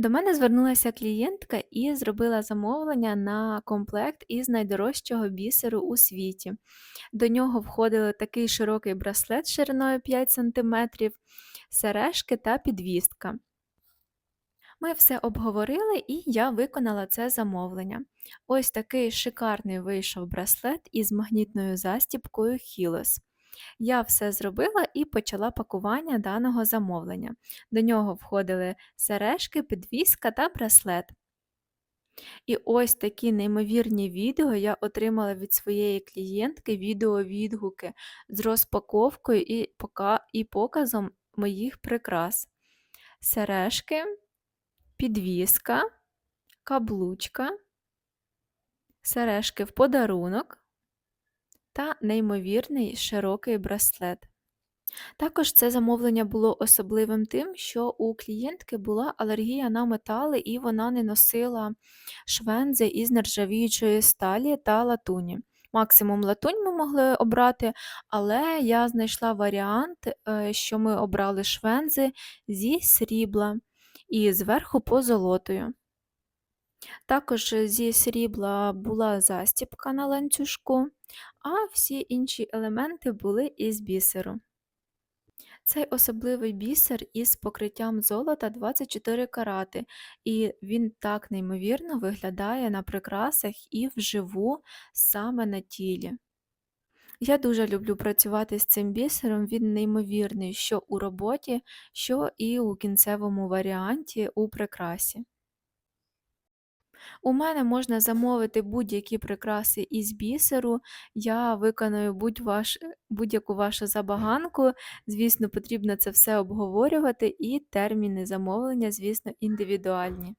До мене звернулася клієнтка і зробила замовлення на комплект із найдорожчого бісеру у світі. До нього входили такий широкий браслет шириною 5 сантиметрів, сережки та підвістка. Ми все обговорили і я виконала це замовлення. Ось такий шикарний вийшов браслет із магнітною застіпкою Хілос. Я все зробила і почала пакування даного замовлення. До нього входили сережки, підвіска та браслет. І ось такі неймовірні відео я отримала від своєї клієнтки відеовідгуки з розпаковкою і, показом моїх прикрас. Сережки, підвіска, каблучка, сережки в подарунок та неймовірний широкий браслет. Також це замовлення було особливим тим, що у клієнтки була алергія на метали, і вона не носила швензи із нержавіючої сталі та латуні. Максимум латунь ми могли обрати, але я знайшла варіант, е, що ми обрали швензи зі срібла і зверху позолотою. Також зі срібла була застіпка на ланцюжку, а всі інші елементи були із бісеру. Цей особливий бісер із покриттям золота 24 карати, і він так неймовірно виглядає на прикрасах і вживу саме на тілі. Я дуже люблю працювати з цим бісером, він неймовірний що у роботі, що і у кінцевому варіанті у прикрасі. У мене можна замовити будь-які прикраси із бісеру. Я виконую будь ваш будь-яку вашу забаганку. Звісно, потрібно це все обговорювати, і терміни замовлення, звісно, індивідуальні.